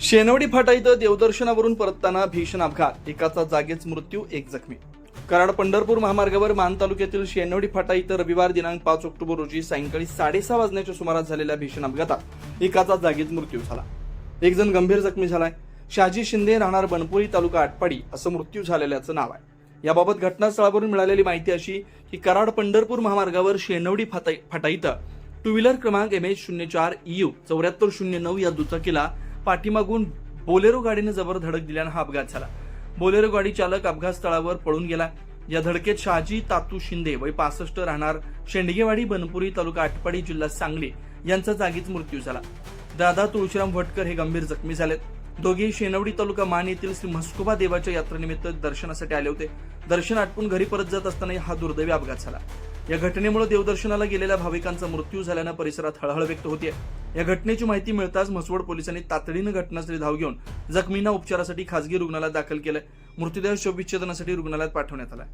शेनवडी फाटा इथं देवदर्शनावरून परतताना भीषण अपघात. एकाचा जागीच मृत्यू एक जखमी. कराड पंढरपूर महामार्गावर मान तालुक्यातील शेनवडी फाटा इथं रविवार दिनांक पाच ऑक्टोबर रोजी सायंकाळी साडेसहा वाजण्याच्या सुमारास झालेल्या भीषण अपघातात एकाचा जागीच मृत्यू झाला. एक जण गंभीर जखमी झालाय. शहाजी शिंदे राहणार बनपुरी तालुका आटपाडी असं मृत्यू झालेल्याचं नाव आहे. याबाबत घटनास्थळावरून मिळालेली माहिती अशी की कराड पंढरपूर महामार्गावर शेनवडी फाटा फाटा इथं टू व्हीलर क्रमांक एम एच शून्य चार यू चौऱ्याहत्तर शून्य नऊ या दुचाकीला पाठीमागून बोलेरो गाडीने जबर धडक दिल्यानं हा अपघात झाला. बोलेरो गाडी चालक अपघात स्थळावर पळून गेला. या धडकेत शहाजी तातू शिंदे वय पासष्ट राहणार शेंडगेवाडी बनपुरी तालुका आटपाडी जिल्हा सांगली यांचा जागीच मृत्यू झाला. दादा तुळशीराम भटकर हे गंभीर जखमी झालेत. दोघे शेनवडी तालुका मान येथील श्री म्हस्कोबा देवाच्या यात्रेनिमित्त दर्शनासाठी आले होते. दर्शन आटपून घरी परत जात असताना हा दुर्दैवी अपघात झाला. या घटनेमुळे देवदर्शनाला गेलेल्या भाविकांचा मृत्यू झाल्यानं परिसरात हळहळ व्यक्त होते या घटनेची माहिती मिळताच म्हसवड पोलिसांनी तातडीनं घटनास्थळी धाव घेऊन जखमींना उपचारासाठी खासगी रुग्णालयात दाखल केलंय. मृतदेह शवविच्छेदनासाठी रुग्णालयात पाठवण्यात आलाय.